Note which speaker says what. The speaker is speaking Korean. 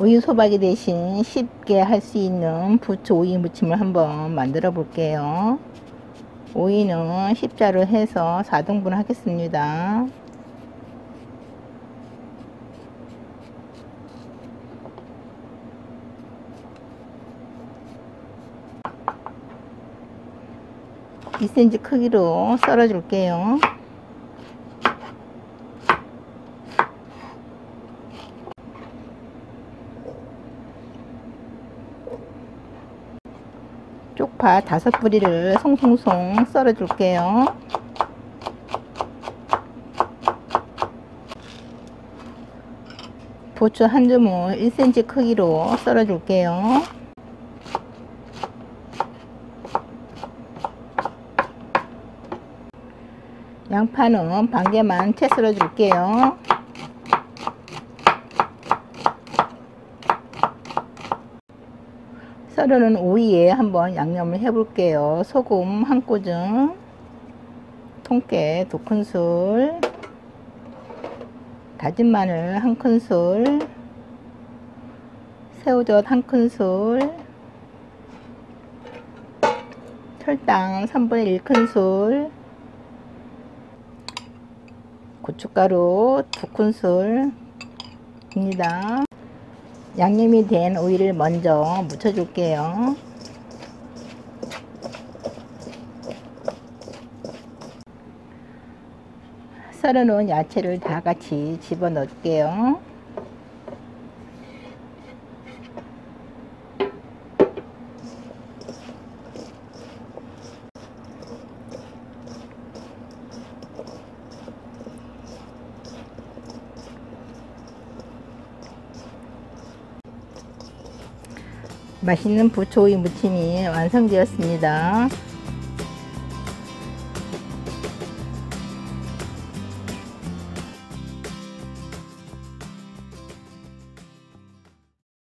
Speaker 1: 우유 소박이 대신 쉽게 할 수 있는 부추 오이 무침을 한번 만들어 볼게요. 오이는 십자로 해서 4등분 하겠습니다. (2cm) 크기로 썰어 줄게요 쪽파 다섯 뿌리를 송송송 썰어 줄게요. 부추 한 줌을 1cm 크기로 썰어 줄게요. 양파는 반 개만 채 썰어 줄게요. 썰어놓은 오이에 한번 양념을 해 볼게요. 소금 한 꼬즘 통깨 두 큰술 다진 마늘 한 큰술 새우젓 한 큰술 설탕 3분의 1 큰술 고춧가루 두 큰술 입니다 양념이 된 오이를 먼저 묻혀 줄게요. 썰어 놓은 야채를 다 같이 집어 넣을게요 맛있는 부초이 무침이 완성되었습니다.